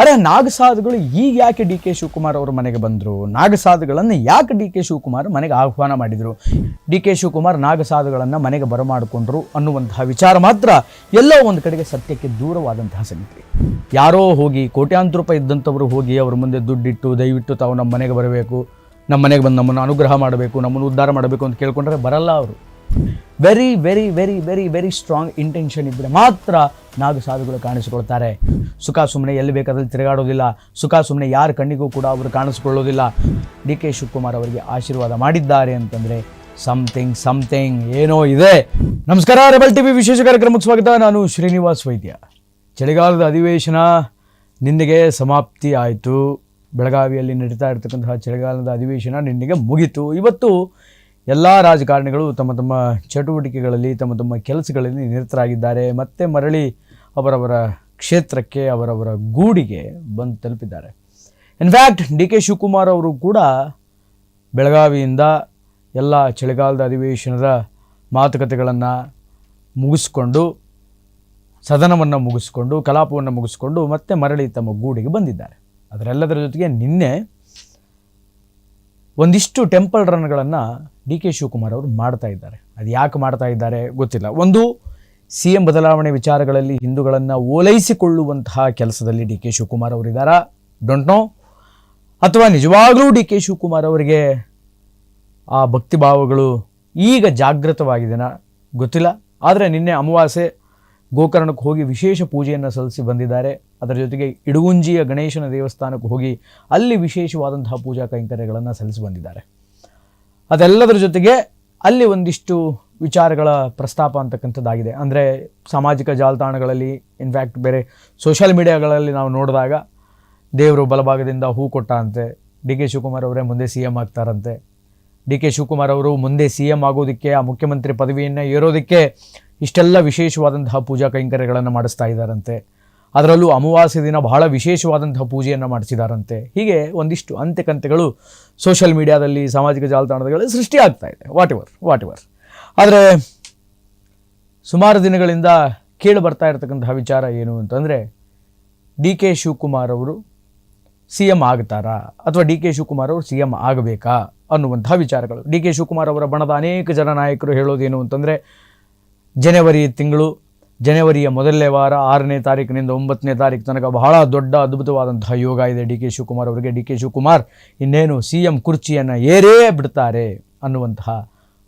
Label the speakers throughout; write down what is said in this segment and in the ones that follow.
Speaker 1: ಅರೆ, ನಾಗಸಾಧುಗಳು ಈಗ ಯಾಕೆ ಡಿ ಕೆ ಶಿವಕುಮಾರ್ ಅವರ ಮನೆಗೆ ಬಂದರು? ನಾಗಸಾಧುಗಳನ್ನು ಯಾಕೆ ಡಿ ಕೆ ಶಿವಕುಮಾರ್ ಮನೆಗೆ ಆಹ್ವಾನ ಮಾಡಿದರು? ಡಿ ಕೆ ಶಿವಕುಮಾರ್ ನಾಗಸಾಧುಗಳನ್ನು ಮನೆಗೆ ಬರಮಾಡಿಕೊಂಡ್ರು ಅನ್ನುವಂತಹ ವಿಚಾರ ಮಾತ್ರ ಎಲ್ಲೋ ಒಂದು ಕಡೆಗೆ ಸತ್ಯಕ್ಕೆ ದೂರವಾದಂತಹ ಸಂಗತಿ. ಯಾರೋ ಹೋಗಿ ಕೋಟ್ಯಾಂತರ ರೂಪಾಯಿ ಇದ್ದಂಥವರು ಹೋಗಿ ಅವ್ರ ಮುಂದೆ ದುಡ್ಡಿಟ್ಟು, ದಯವಿಟ್ಟು ತಾವು ನಮ್ಮ ಮನೆಗೆ ಬರಬೇಕು. ನಮ್ಮ ಮನೆಗೆ ಬಂದು ನಮ್ಮನ್ನು ಅನುಗ್ರಹ ಮಾಡಬೇಕು, ನಮ್ಮನ್ನು ಉದ್ಧಾರ ಮಾಡಬೇಕು ಅಂತ ಕೇಳ್ಕೊಂಡ್ರೆ ಬರಲ್ಲ ಅವರು. Very very very very very strong intention ಇದ್ದರೆ ಮಾತ್ರ ನಾಗ ಸಾಧುಗಳು ಕಾಣಿಸಿಕೊಳ್ತಾರೆ. ಸುಖ ಸುಮ್ಮನೆ ಎಲ್ಲಿ ಬೇಕಾದಲ್ಲಿ ತಿರುಗಾಡೋದಿಲ್ಲ. ಸುಖ ಸುಮ್ಮನೆ ಯಾರ ಕಣ್ಣಿಗೂ ಕೂಡ ಅವರು ಕಾಣಿಸ್ಕೊಳ್ಳೋದಿಲ್ಲ. ಡಿ ಕೆ ಶಿವಕುಮಾರ್ ಅವರಿಗೆ ಆಶೀರ್ವಾದ ಮಾಡಿದ್ದಾರೆ ಅಂತಂದರೆ ಸಮಥಿಂಗ್ ಸಮಥಿಂಗ್ ಏನೋ ಇದೆ. ನಮಸ್ಕಾರ ರೆಬಲ್ ಟಿವಿ ವಿಶೇಷ ಕಾರ್ಯಕ್ರಮಕ್ಕೆ ಸ್ವಾಗತ. ನಾನು ಶ್ರೀನಿವಾಸ್ ವೈದ್ಯ. ಚಳಿಗಾಲದ ಅಧಿವೇಶನ ನಿನ್ನೆಗೆ ಸಮಾಪ್ತಿ ಆಯಿತು. ಬೆಳಗಾವಿಯಲ್ಲಿ ನಡೀತಾ ಇರ್ತಕ್ಕಂತಹ ಚಳಿಗಾಲದ ಅಧಿವೇಶನ ನಿನ್ನೆಗೆ ಮುಗೀತು. ಇವತ್ತು ಎಲ್ಲ ರಾಜಕಾರಣಿಗಳು ತಮ್ಮ ತಮ್ಮ ಚಟುವಟಿಕೆಗಳಲ್ಲಿ, ತಮ್ಮ ತಮ್ಮ ಕೆಲಸಗಳಲ್ಲಿ ನಿರತರಾಗಿದ್ದಾರೆ. ಮತ್ತೆ ಮರಳಿ ಅವರವರ ಕ್ಷೇತ್ರಕ್ಕೆ, ಅವರವರ ಗೂಡಿಗೆ ಬಂದು ತಲುಪಿದ್ದಾರೆ. ಇನ್ಫ್ಯಾಕ್ಟ್ ಡಿ ಕೆ ಶಿವಕುಮಾರ್ ಅವರು ಕೂಡ ಬೆಳಗಾವಿಯಿಂದ ಎಲ್ಲ ಚಳಿಗಾಲದ ಅಧಿವೇಶನದ ಮಾತುಕತೆಗಳನ್ನು ಮುಗಿಸ್ಕೊಂಡು, ಸದನವನ್ನು ಮುಗಿಸ್ಕೊಂಡು, ಕಲಾಪವನ್ನು ಮುಗಿಸ್ಕೊಂಡು ಮತ್ತೆ ಮರಳಿ ತಮ್ಮ ಗೂಡಿಗೆ ಬಂದಿದ್ದಾರೆ. ಅದರೆಲ್ಲದರ ಜೊತೆಗೆ ನಿನ್ನೆ ಒಂದಿಷ್ಟು ಟೆಂಪಲ್ ರನ್ಗಳನ್ನು ಡಿ ಕೆ ಶಿವಕುಮಾರ್ ಅವರು ಮಾಡ್ತಾ ಇದ್ದಾರೆ. ಅದು ಯಾಕೆ ಮಾಡ್ತಾ ಇದ್ದಾರೆ ಗೊತ್ತಿಲ್ಲ. ಒಂದು, ಸಿ ಎಂ ಬದಲಾವಣೆ ವಿಚಾರಗಳಲ್ಲಿ ಹಿಂದೂಗಳನ್ನು ಓಲೈಸಿಕೊಳ್ಳುವಂತಹ ಕೆಲಸದಲ್ಲಿ ಡಿ ಕೆ ಶಿವಕುಮಾರ್ ಅವರಿದ್ದಾರಾ ಡೋಂಟ್ ನೋ ಅಥವಾ ನಿಜವಾಗಲೂ ಡಿ ಕೆ ಶಿವಕುಮಾರ್ ಅವರಿಗೆ ಆ ಭಕ್ತಿ ಭಾವಗಳು ಈಗ ಜಾಗೃತವಾಗಿದೆನಾ ಗೊತ್ತಿಲ್ಲ. ಆದರೆ ನಿನ್ನೆ ಅಮಾವಾಸ್ಯೆ ಗೋಕರ್ಣಕ್ಕೆ ಹೋಗಿ ವಿಶೇಷ ಪೂಜೆಯನ್ನು ಸಲ್ಲಿಸಿ ಬಂದಿದ್ದಾರೆ. ಅದರ ಜೊತೆಗೆ ಇಡಗುಂಜಿಯ ಗಣೇಶನ ದೇವಸ್ಥಾನಕ್ಕೆ ಹೋಗಿ ಅಲ್ಲಿ ವಿಶೇಷವಾದಂತಹ ಪೂಜಾ ಕೈಂಕರ್ಯಗಳನ್ನು ಸಲ್ಲಿಸಿ ಬಂದಿದ್ದಾರೆ. ಅದೆಲ್ಲದರ ಜೊತೆಗೆ ಅಲ್ಲಿ ಒಂದಿಷ್ಟು ವಿಚಾರಗಳ ಪ್ರಸ್ತಾಪ ಅಂತಕ್ಕಂಥದ್ದಾಗಿದೆ. ಅಂದರೆ ಸಾಮಾಜಿಕ ಜಾಲತಾಣಗಳಲ್ಲಿ ಇನ್ಫ್ಯಾಕ್ಟ್ ಬೇರೆ ಸೋಷಿಯಲ್ ಮೀಡಿಯಾಗಳಲ್ಲಿ ನಾವು ನೋಡಿದಾಗ ದೇವರು ಬಲಭಾಗದಿಂದ ಹೂ ಕೊಟ್ಟ ಅಂತೆ ಡಿ ಕೆ ಶಿವಕುಮಾರ್ ಅವರೇ ಮುಂದೆ ಸಿ ಎಂ ಆಗ್ತಾರಂತೆ. ಡಿ ಕೆ ಶಿವಕುಮಾರ್ ಅವರು ಮುಂದೆ ಸಿ ಎಂ ಆಗೋದಕ್ಕೆ, ಆ ಮುಖ್ಯಮಂತ್ರಿ ಪದವಿಯನ್ನು ಏರೋದಕ್ಕೆ ಇಷ್ಟೆಲ್ಲ ವಿಶೇಷವಾದಂತಹ ಪೂಜಾ ಕೈಂಕರ್ಯಗಳನ್ನು ಮಾಡಿಸ್ತಾ ಇದ್ದಾರಂತೆ. ಅದರಲ್ಲೂ ಅಮಾವಾಸ್ಯ ದಿನ ಬಹಳ ವಿಶೇಷವಾದಂತಹ ಪೂಜೆಯನ್ನು ಮಾಡಿಸಿದಾರಂತೆ. ಹೀಗೆ ಒಂದಿಷ್ಟು ಅಂತ್ಯಕಂತೆಗಳು ಸೋಷಿಯಲ್ ಮೀಡಿಯಾದಲ್ಲಿ, ಸಾಮಾಜಿಕ ಜಾಲತಾಣಗಳಲ್ಲಿ ಸೃಷ್ಟಿಯಾಗ್ತಾ ಇದೆ. ವಾಟ್ ಎವರ್ ವಾಟ್ ಎವರ್ ಆದರೆ ಸುಮಾರು ದಿನಗಳಿಂದ ಕೇಳಿ ಬರ್ತಾ ಇರತಕ್ಕಂತಹ ವಿಚಾರ ಏನು ಅಂತಂದರೆ, ಡಿ ಕೆ ಶಿವಕುಮಾರ್ ಅವರು ಸಿ ಎಂ ಆಗ್ತಾರಾ? ಅಥವಾ ಡಿ ಕೆ ಶಿವಕುಮಾರ್ ಅವರು ಸಿ ಎಂ ಆಗಬೇಕಾ? ಅನ್ನುವಂತಹ ವಿಚಾರಗಳು. ಡಿ ಕೆ ಶಿವಕುಮಾರ್ ಅವರ ಬಣದ ಅನೇಕ ಜನ ನಾಯಕರು ಹೇಳೋದೇನು ಅಂತಂದರೆ ಜನವರಿ ತಿಂಗಳು, ಜನವರಿಯ ಮೊದಲನೇ ವಾರ, ಆರನೇ ತಾರೀಕಿನಿಂದ ಒಂಬತ್ತನೇ ತಾರೀಕು ತನಕ ಬಹಳ ದೊಡ್ಡ ಅದ್ಭುತವಾದಂತಹ ಯೋಗ ಇದೆ ಡಿ ಕೆ ಶಿವಕುಮಾರ್ ಅವರಿಗೆ. ಡಿ ಕೆ ಶಿವಕುಮಾರ್, ಇನ್ನೇನು ಸಿ ಎಂ ಕುರ್ಚಿಯನ್ನು ಏರೇ ಬಿಡ್ತಾರೆ ಅನ್ನುವಂತಹ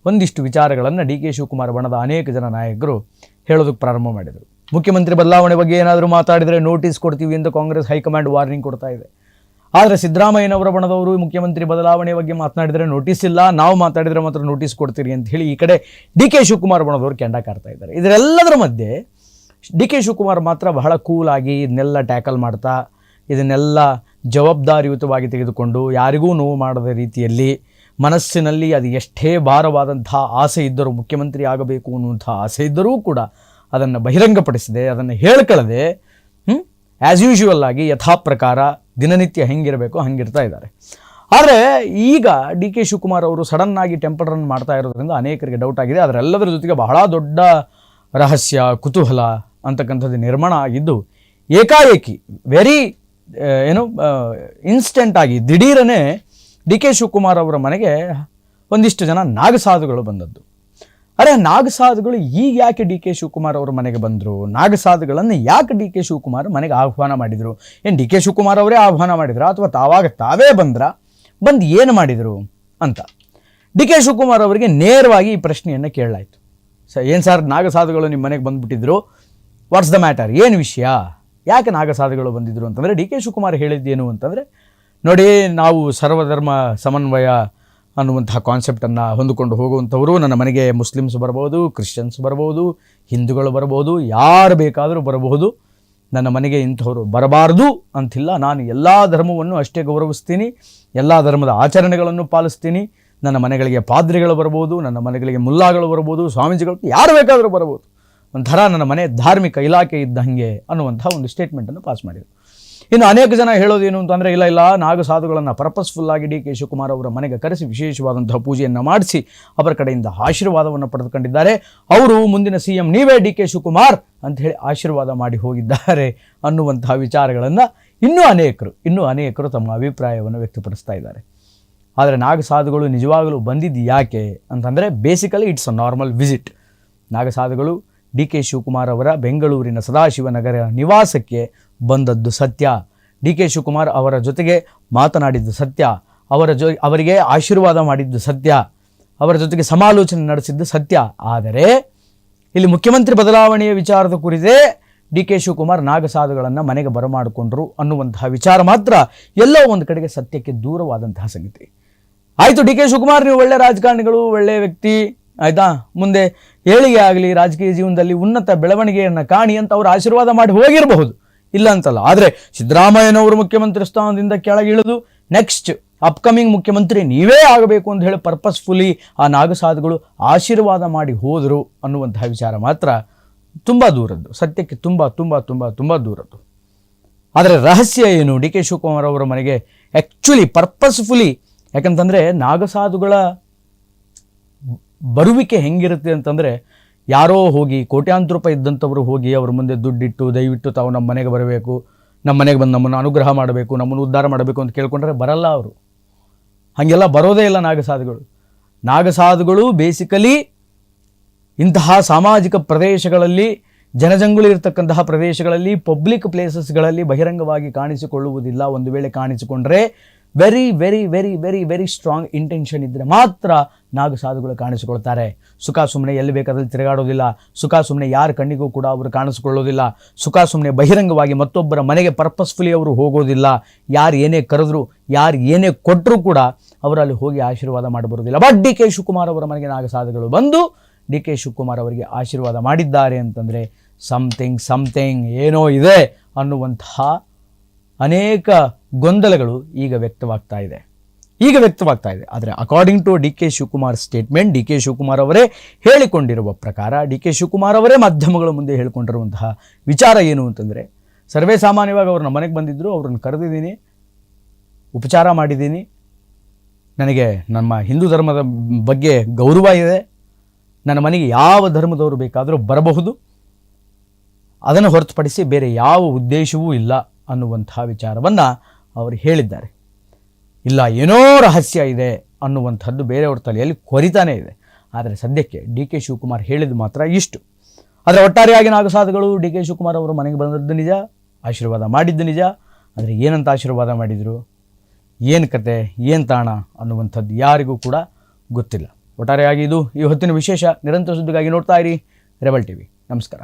Speaker 1: ಒಂದಿಷ್ಟು ವಿಚಾರಗಳನ್ನು ಡಿ ಕೆ ಶಿವಕುಮಾರ್ ಬಣದ ಅನೇಕ ಜನ ನಾಯಕರು ಹೇಳೋದಕ್ಕೆ ಪ್ರಾರಂಭ ಮಾಡಿದರು. ಮುಖ್ಯಮಂತ್ರಿ ಬದಲಾವಣೆ ಬಗ್ಗೆ ಏನಾದರೂ ಮಾತಾಡಿದರೆ ನೋಟಿಸ್ ಕೊಡ್ತೀವಿ ಅಂತ ಕಾಂಗ್ರೆಸ್ ಹೈಕಮಾಂಡ್ ವಾರ್ನಿಂಗ್ ಕೊಡ್ತಾ ಇದೆ. ಆದರೆ ಸಿದ್ದರಾಮಯ್ಯನವರ ಬಣದವರು, ಮುಖ್ಯಮಂತ್ರಿ ಬದಲಾವಣೆ ಬಗ್ಗೆ ಮಾತನಾಡಿದರೆ ನೋಟಿಸ್ ಇಲ್ಲ. ನಾವು ಮಾತಾಡಿದರೆ ಮಾತ್ರ ನೋಟಿಸ್ ಕೊಡ್ತೀರಿ ಅಂತ ಹೇಳಿ ಈ ಕಡೆ ಡಿ ಕೆ ಶಿವಕುಮಾರ್ ಬಣದವರು ಕೆಂಡ ಕಾಡ್ತಾ ಇದ್ದಾರೆ. ಇದರೆಲ್ಲದರ ಮಧ್ಯೆ ಡಿ ಕೆ ಶಿವಕುಮಾರ್ ಮಾತ್ರ ಬಹಳ ಕೂಲಾಗಿ ಇದನ್ನೆಲ್ಲ ಟ್ಯಾಕಲ್ ಮಾಡ್ತಾ, ಇದನ್ನೆಲ್ಲ ಜವಾಬ್ದಾರಿಯುತವಾಗಿ ತೆಗೆದುಕೊಂಡು ಯಾರಿಗೂ ನೋವು ಮಾಡದ ರೀತಿಯಲ್ಲಿ ಮನಸ್ಸಿನಲ್ಲಿ ಅದು ಎಷ್ಟೇ ಭಾರವಾದಂಥ ಆಸೆ ಇದ್ದರೂ, ಮುಖ್ಯಮಂತ್ರಿ ಆಗಬೇಕು ಅನ್ನುವಂಥ ಆಸೆ ಇದ್ದರೂ ಕೂಡ ಅದನ್ನು ಬಹಿರಂಗಪಡಿಸದೆ, ಅದನ್ನು ಹೇಳ್ಕೊಳ್ಳದೆ ಆ್ಯಸ್ ಯೂಶುವಲ್ ಆಗಿ ಯಥಾ ಪ್ರಕಾರ ದಿನನಿತ್ಯ ಹೆಂಗಿರಬೇಕು, ಹಂಗಿರ್ತಾ ಇದ್ದಾರೆ. ಆದರೆ ಈಗ ಡಿ ಕೆ ಶಿವಕುಮಾರ್ ಅವರು ಸಡನ್ನಾಗಿ ಟೆಂಪಲ್ ರನ್ ಮಾಡ್ತಾ ಇರೋದ್ರಿಂದ ಅನೇಕರಿಗೆ ಡೌಟ್ ಆಗಿದೆ. ಅದರೆಲ್ಲದರ ಜೊತೆಗೆ ಬಹಳ ದೊಡ್ಡ ರಹಸ್ಯ, ಕುತೂಹಲ ಅಂತಕ್ಕಂಥದ್ದು ನಿರ್ಮಾಣ ಆಗಿದ್ದು, ಏಕಾಏಕಿ ವೆರಿ ಏನು ಇನ್ಸ್ಟೆಂಟ್ ಆಗಿ ದಿಢೀರನೇ ಡಿ ಕೆ ಶಿವಕುಮಾರ್ ಅವರ ಮನೆಗೆ ಒಂದಿಷ್ಟು ಜನ ನಾಗಸಾಧುಗಳು ಬಂದದ್ದು. ಅರೆ, ನಾಗಸಾಧುಗಳು ಈಗ ಯಾಕೆ ಡಿ ಕೆ ಶಿವಕುಮಾರ್ ಅವರು ಮನೆಗೆ ಬಂದರು? ನಾಗಸಾಧುಗಳನ್ನು ಯಾಕೆ ಡಿ ಕೆ ಶಿವಕುಮಾರ್ ಮನೆಗೆ ಆಹ್ವಾನ ಮಾಡಿದರು? ಏನು ಡಿ ಕೆ ಶಿವಕುಮಾರ್ ಅವರೇ ಆಹ್ವಾನ ಮಾಡಿದ್ರು? ಅಥವಾ ತಾವಾಗ ತಾವೇ ಬಂದ್ರ? ಬಂದು ಏನು ಮಾಡಿದರು ಅಂತ. ಡಿ ಕೆ ಶಿವಕುಮಾರ್ ಅವರಿಗೆ ನೇರವಾಗಿ ಈ ಪ್ರಶ್ನೆಯನ್ನು ಕೇಳಲಾಯಿತು. ಸ, ಏನು ಸರ್, ನಾಗಸಾಧುಗಳು ನಿಮ್ಮ ಮನೆಗೆ ಬಂದುಬಿಟ್ಟಿದ್ರು? ವಾಟ್ಸ್ ದ ಮ್ಯಾಟರ್ ಏನು ವಿಷಯ? ಯಾಕೆ ನಾಗಸಾಧುಗಳು ಬಂದಿದ್ರು ಅಂತಂದರೆ, ಡಿ ಕೆ ಶಿವಕುಮಾರ್ ಹೇಳಿದ್ದೇನು ಅಂತಂದರೆ, ನೋಡಿ, ನಾವು ಸರ್ವಧರ್ಮ ಸಮನ್ವಯ ಅನ್ನುವಂತಹ ಕಾನ್ಸೆಪ್ಟನ್ನು ಹೊಂದಿಕೊಂಡು ಹೋಗುವಂಥವರು ನನ್ನ ಮನೆಗೆ ಮುಸ್ಲಿಮ್ಸ್ ಬರ್ಬೋದು ಕ್ರಿಶ್ಚಿಯನ್ಸ್ ಬರ್ಬೋದು, ಹಿಂದೂಗಳು ಬರ್ಬೋದು, ಯಾರು ಬೇಕಾದರೂ ಬರಬಹುದು. ನನ್ನ ಮನೆಗೆ ಇಂಥವರು ಬರಬಾರ್ದು ಅಂತಿಲ್ಲ. ನಾನು ಎಲ್ಲ ಧರ್ಮವನ್ನು ಅಷ್ಟೇ ಗೌರವಿಸ್ತೀನಿ. ಎಲ್ಲ ಧರ್ಮದ ಆಚರಣೆಗಳನ್ನು ಪಾಲಿಸ್ತೀನಿ. ನನ್ನ ಮನೆಗಳಿಗೆ ಪಾದ್ರಿಗಳು ಬರ್ಬೋದು, ನನ್ನ ಮನೆಗಳಿಗೆ ಮುಲ್ಲಾಗಳು ಬರ್ಬೋದು, ಸ್ವಾಮೀಜಿಗಳು ಯಾರು ಬೇಕಾದರೂ ಬರ್ಬೋದು ಒಂಥರ ನನ್ನ ಮನೆ ಧಾರ್ಮಿಕ ಇಲಾಖೆ ಇದ್ದಂಗೆ ಅನ್ನುವಂಥ ಒಂದು ಸ್ಟೇಟ್ಮೆಂಟನ್ನು ಪಾಸ್ ಮಾಡಿದರು. ಇನ್ನು ಅನೇಕ ಜನ ಹೇಳೋದೇನು ಅಂತಂದರೆ, ಇಲ್ಲ ಇಲ್ಲ, ನಾಗ ಸಾಧುಗಳನ್ನು ಪರ್ಪಸ್ಫುಲ್ಲಾಗಿ ಡಿ ಕೆ ಶಿವಕುಮಾರ್ ಅವರ ಮನೆಗೆ ಕರೆಸಿ ವಿಶೇಷವಾದಂತಹ ಪೂಜೆಯನ್ನು ಮಾಡಿಸಿ ಅವರ ಕಡೆಯಿಂದ ಆಶೀರ್ವಾದವನ್ನು ಪಡೆದುಕೊಂಡಿದ್ದಾರೆ. ಅವರು ಮುಂದಿನ ಸಿ ಎಂ ನೀವೇ ಡಿ ಕೆ ಶಿವಕುಮಾರ್ ಅಂತ ಹೇಳಿ ಆಶೀರ್ವಾದ ಮಾಡಿ ಹೋಗಿದ್ದಾರೆ ಅನ್ನುವಂತಹ ವಿಚಾರಗಳನ್ನು ಇನ್ನೂ ಅನೇಕರು ಇನ್ನೂ ಅನೇಕರು ತಮ್ಮ ಅಭಿಪ್ರಾಯವನ್ನು ವ್ಯಕ್ತಪಡಿಸ್ತಾ ಇದ್ದಾರೆ. ಆದರೆ ನಾಗಸಾಧುಗಳು ನಿಜವಾಗಲೂ ಬಂದಿದ್ದು ಯಾಕೆ ಅಂತಂದರೆ basically it's a normal visit ನಾಗಸಾಧುಗಳು D K Shivakumar ಅವರ ಬೆಂಗಳೂರಿನ ಸದಾಶಿವನಗರ ನಿವಾಸಕ್ಕೆ ಬಂದದ್ದು ಸತ್ಯ. ಡಿ ಕೆ ಶಿವಕುಮಾರ್ ಅವರ ಜೊತೆಗೆ ಮಾತನಾಡಿದ್ದು ಸತ್ಯ. ಅವರ ಜೊ, ಅವರಿಗೆ ಆಶೀರ್ವಾದ ಮಾಡಿದ್ದು ಸತ್ಯ. ಅವರ ಜೊತೆಗೆ ಸಮಾಲೋಚನೆ ನಡೆಸಿದ್ದು ಸತ್ಯ. ಆದರೆ, ಇಲ್ಲಿ ಮುಖ್ಯಮಂತ್ರಿ ಬದಲಾವಣೆಯ ವಿಚಾರದ ಕುರಿತೇ ಡಿ ಕೆ ಶಿವಕುಮಾರ್ ನಾಗಸಾಧುಗಳನ್ನು ಮನೆಗೆ ಬರಮಾಡಿಕೊಂಡ್ರು ಅನ್ನುವಂತಹ ವಿಚಾರ ಮಾತ್ರ ಎಲ್ಲೋ ಒಂದು ಕಡೆಗೆ ಸತ್ಯಕ್ಕೆ ದೂರವಾದಂತಹ ಸಂಗತಿ. ಆಯಿತು, ಡಿ ಕೆ ಶಿವಕುಮಾರ್, ನೀವು ಒಳ್ಳೆ ರಾಜಕಾರಣಿಗಳು ಒಳ್ಳೆಯ ವ್ಯಕ್ತಿ. ಆಯ್ತಾ? ಮುಂದೆ ಏಳಿಗೆ ಆಗಲಿ, ರಾಜಕೀಯ ಜೀವನದಲ್ಲಿ ಉನ್ನತ ಬೆಳವಣಿಗೆಯನ್ನು ಕಾಣಿ ಅಂತ ಅವರು ಆಶೀರ್ವಾದ ಮಾಡಿ ಹೋಗಿರಬಹುದು. ಇಲ್ಲ ಅಂತಲ್ಲ. ಆದರೆ ಸಿದ್ದರಾಮಯ್ಯನವರು ಮುಖ್ಯಮಂತ್ರಿ ಸ್ಥಾನದಿಂದ ಕೆಳಗಿಳಿದು ನೆಕ್ಸ್ಟ್ ಅಪ್ಕಮಿಂಗ್ ಮುಖ್ಯಮಂತ್ರಿ ನೀವೇ ಆಗಬೇಕು ಅಂತ ಹೇಳಿ ಪರ್ಪಸ್ಫುಲಿ ಆ ನಾಗಸಾಧುಗಳು ಆಶೀರ್ವಾದ ಮಾಡಿ ಹೋದರು ಅನ್ನುವಂತಹ ವಿಚಾರ ಮಾತ್ರ ತುಂಬ ದೂರದ್ದು. ಸತ್ಯಕ್ಕೆ ತುಂಬ ತುಂಬ ತುಂಬ ತುಂಬ ದೂರದ್ದು. ಆದರೆ ರಹಸ್ಯ ಏನು? ಡಿ ಕೆ ಶಿವಕುಮಾರ್ ಅವರ ಮನೆಗೆ ಆ್ಯಕ್ಚುಲಿ ಪರ್ಪಸ್ಫುಲಿ ಯಾಕಂತಂದರೆ ನಾಗಸಾಧುಗಳ ಬರುವಿಕೆ ಹೆಂಗಿರುತ್ತೆ ಅಂತಂದರೆ ಯಾರೋ ಹೋಗಿ ಕೋಟ್ಯಾಂತರ ರೂಪಾಯಿ ಇದ್ದಂಥವ್ರು ಹೋಗಿ ಅವ್ರ ಮುಂದೆ ದುಡ್ಡಿಟ್ಟು ದಯವಿಟ್ಟು ತಾವು ನಮ್ಮ ಮನೆಗೆ ಬರಬೇಕು, ನಮ್ಮ ಮನೆಗೆ ಬಂದು ನಮ್ಮನ್ನು ಅನುಗ್ರಹ ಮಾಡಬೇಕು, ನಮ್ಮನ್ನು ಉದ್ಧಾರ ಮಾಡಬೇಕು ಅಂತ ಕೇಳ್ಕೊಂಡ್ರೆ ಬರಲ್ಲ ಅವರು. ಹಾಗೆಲ್ಲ ಬರೋದೇ ಇಲ್ಲ ನಾಗಸಾಧುಗಳು. ನಾಗಸಾಧುಗಳು ಬೇಸಿಕಲಿ ಇಂತಹ ಸಾಮಾಜಿಕ ಪ್ರದೇಶಗಳಲ್ಲಿ, ಜನಜಂಗುಳಿ ಇರತಕ್ಕಂತಹ ಪ್ರದೇಶಗಳಲ್ಲಿ ಪಬ್ಲಿಕ್ ಪ್ಲೇಸಸ್ಗಳಲ್ಲಿ ಬಹಿರಂಗವಾಗಿ ಕಾಣಿಸಿಕೊಳ್ಳುವುದಿಲ್ಲ. ಒಂದು ವೇಳೆ ಕಾಣಿಸಿಕೊಂಡ್ರೆ very very very very very strong intention ಇದ್ದರೆ ಮಾತ್ರ ನಾಗಸಾಧುಗಳು ಕಾಣಿಸಿಕೊಳ್ತಾರೆ. ಸುಖ ಸುಮ್ಮನೆ ಎಲ್ಲಿ ಬೇಕಾದಲ್ಲಿ ತಿರುಗಾಡೋದಿಲ್ಲ. ಸುಖ ಸುಮ್ಮನೆ ಯಾರ ಕಣ್ಣಿಗೂ ಕೂಡ ಅವರು ಕಾಣಿಸಿಕೊಳ್ಳೋದಿಲ್ಲ. ಸುಖ ಸುಮ್ಮನೆ ಬಹಿರಂಗವಾಗಿ ಮತ್ತೊಬ್ಬರ ಮನೆಗೆ ಪರ್ಪಸ್ಫುಲಿ ಅವರು ಹೋಗೋದಿಲ್ಲ. ಯಾರು ಏನೇ ಕರೆದ್ರು, ಯಾರು ಏನೇ ಕೊಟ್ಟರೂ ಕೂಡ ಅವರಲ್ಲಿ ಹೋಗಿ ಆಶೀರ್ವಾದ ಮಾಡಿ ಬರೋದಿಲ್ಲ ಬಟ್ ಡಿ ಕೆ ಶಿವಕುಮಾರ್ ಅವರ ಮನೆಗೆ ನಾಗಸಾಧುಗಳು ಬಂದು ಡಿ ಕೆ ಶಿವಕುಮಾರ್ ಅವರಿಗೆ ಆಶೀರ್ವಾದ ಮಾಡಿದ್ದಾರೆ ಅಂತಂದರೆ ಸಮಥಿಂಗ್ ಸಮಥಿಂಗ್ ಏನೋ ಇದೆ ಅನ್ನುವಂತಹ ಅನೇಕ ಗೊಂದಲಗಳು ಈಗ ವ್ಯಕ್ತವಾಗ್ತಾ ಇದೆ. ಈಗ ವ್ಯಕ್ತವಾಗ್ತಾ ಇದೆ. ಆದರೆ according to D K Shivakumar statement D K Shivakumar ಅವರೇ ಹೇಳಿಕೊಂಡಿರುವ ಪ್ರಕಾರ ಡಿ ಕೆ ಶಿವಕುಮಾರ್ ಅವರೇ ಮಾಧ್ಯಮಗಳ ಮುಂದೆ ಹೇಳಿಕೊಂಡಿರುವಂತಹ ವಿಚಾರ ಏನು ಅಂತಂದರೆ, ಸರ್ವೇ ಸಾಮಾನ್ಯವಾಗಿ ನಮ್ಮ ಮನೆಗೆ ಬಂದಿದ್ದರು ಅವ್ರನ್ನ ಕರೆದಿದ್ದೀನಿ, ಉಪಚಾರ ಮಾಡಿದ್ದೀನಿ. ನನಗೆ ನಮ್ಮ ಹಿಂದೂ ಧರ್ಮದ ಬಗ್ಗೆ ಗೌರವ ಇದೆ. ನನ್ನ ಮನೆಗೆ ಯಾವ ಧರ್ಮದವರು ಬೇಕಾದರೂ ಬರಬಹುದು. ಅದನ್ನು ಹೊರತುಪಡಿಸಿ ಬೇರೆ ಯಾವ ಉದ್ದೇಶವೂ ಇಲ್ಲ ಅನ್ನುವಂತಹ ವಿಚಾರವನ್ನು ಅವರು ಹೇಳಿದ್ದಾರೆ. ಇಲ್ಲ, ಏನೋ ರಹಸ್ಯ ಇದೆ ಅನ್ನುವಂಥದ್ದು ಬೇರೆಯವ್ರ ತಲೆಯಲ್ಲಿ ಕೊರಿತಾನೇ ಇದೆ. ಆದರೆ ಸದ್ಯಕ್ಕೆ ಡಿ ಕೆ ಶಿವಕುಮಾರ್ ಹೇಳಿದ್ದು ಮಾತ್ರ ಇಷ್ಟು. ಆದರೆ ಒಟ್ಟಾರೆಯಾಗಿ ನಾಗಸಾಧುಗಳು ಡಿ ಕೆ ಶಿವಕುಮಾರ್ ಅವರು ಮನೆಗೆ ಬಂದದ್ದು ನಿಜ, ಆಶೀರ್ವಾದ ಮಾಡಿದ್ದು ನಿಜ. ಆದರೆ ಏನಂತ ಆಶೀರ್ವಾದ ಮಾಡಿದರು? ಏನು ಕತೆ, ಏನು ತಾಣ ಅನ್ನುವಂಥದ್ದು ಯಾರಿಗೂ ಕೂಡ ಗೊತ್ತಿಲ್ಲ. ಒಟ್ಟಾರೆಯಾಗಿ ಇದು ಈ ಹೊತ್ತಿನ ವಿಶೇಷ ನಿರಂತರ ಸುದ್ದಿಗಾಗಿ ನೋಡ್ತಾ ಇರಿ ರೆಬಲ್ ಟಿವಿ. ನಮಸ್ಕಾರ.